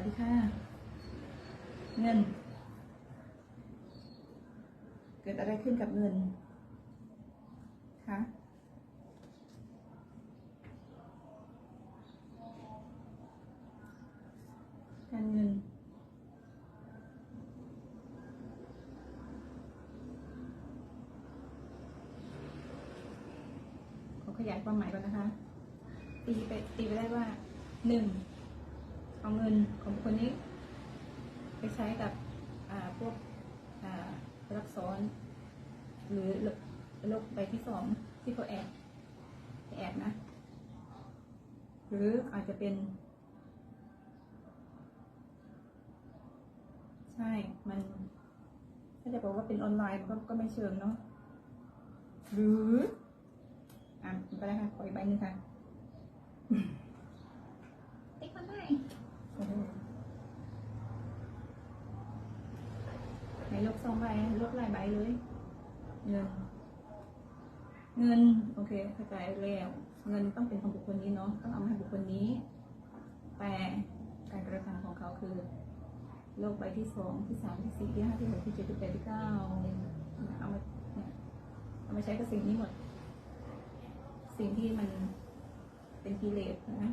วัสดีค่ะ เงิน เกิดอะไรขึ้นกับเงินคะการเงินขอขยายความหมายก่อนนะคะ ตีไปตีไปได้ว่าหนึ่ง เอาเงินของคนนี้ ไปใช้กับพวกรักซ้อน หรือโรคใบที่สองที่เขาแอบแอบนะ หรืออาจจะเป็น ใช่มันถ้าจะบอกว่าเป็นออนไลน์ก็ก็ไม่เชิงเนาะหรืออ่านไปแล้ค่ะขออีกใบหนึ่งค่ะ ติ๊กมาให้โอ้โหไหน ลบสองใบลบหลายใบเลย เงิน เงิน โอเคเข้าใจแล้วเงินต้องเป็นของบุคคลนี้เนาะต้องเอามาให้บุคคลนี้ แต่การกระทำของเขาคือโลกใบที่สองที่สามที่สี่ที่ห้าที่หกที่เจ็ดที่แปดที่เก้าเอามาเนี่ยเอามาใช้กับสิ่งนี้หมด สิ่งที่มันเป็นกิเลสนะ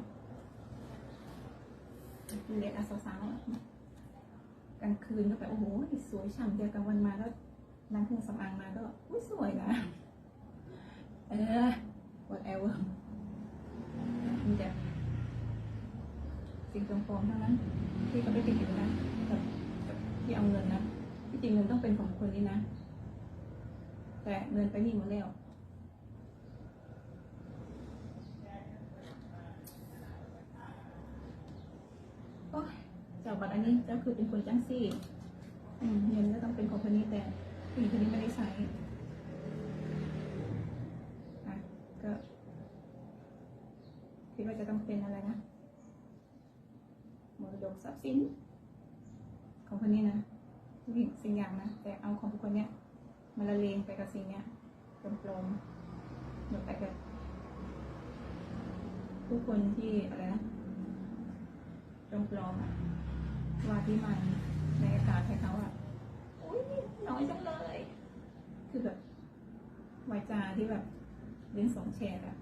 กิเลสอาสสาว กลางคืนก็แบบโอ้โหสวยฉ่ำเดียวกลางวันมาก็นั่งเครื่องสำอางมาก็อุ้ยสวยนะเออ whatever มีแต่สิ่งปลอมๆเท่านั้นที่เขาไม่ติดอยู่นะกับกับที่เอาเงินนะที่จริงเงินต้องเป็นของคนนี้นะ แต่เงินไปนี่หมดแล้ว โอ๊ยเจ้า บัตรอันนี้เจ้าคือเป็นคนจ้างซี่อืมเงินก็ต้องเป็นของคนนี้แต่ผู้หญิงคนนี้ไม่ได้ใช้อ่ก็คิดว่าจะต้องเป็นอะไรนะมรดกทรัพย์สิน ของคนนี้นะทุกสิ่งอย่างนะแต่เอาของคนเนี้ยมาละเลงไปกับสิ่งเนี้ยปลอมๆหมดไปกับผู้คนที่อะไรนะปลอมๆอะ ว่าที่มันในอากาศให้เขาอะอุ้ยน้อยจังเลย คือแบบวาจาที่แบบเล่นสองแฉกอะ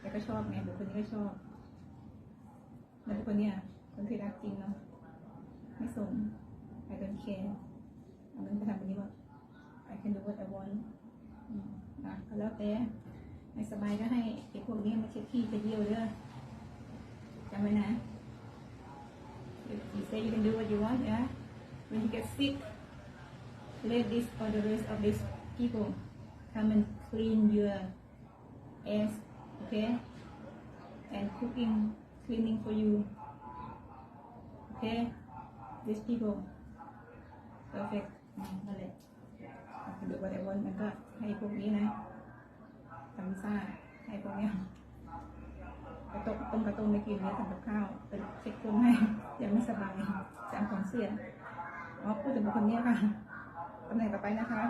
แต่ก็ชอบไงบุคคลนี้ก็ชอบแล้วบุคคลเนี้ยคนที่รักจริงเนาะไม่สน I don't care เอาเงินไปทำแบบนี้ว่า I can do what I want อืมอะก็แล้วแต่ไม่สบายก็ให้ไอ้พวกนี้มาเช็ดขี้จะเยี่ยวเด้อจำไว้นะ say you can do what you want, yeah? When you get sick, let this or the rest of these people come and clean your ass, okay? And cooking, cleaning for you. Okay? These people. Perfect. อืมนั่นแหละเดี๋ยววันเดี๋ยววันมันก็ให้พวกนี้นะทำซ่าให้พวกเนี้ ยกระตุ้นไม่กินเนื้อทำกับข้าวเป็นเช็คคนให้ยังไม่สบายจำของเสียอ๋อพูดถึงคนนี้ค่ะตำแหน่งต่อไปนะคะ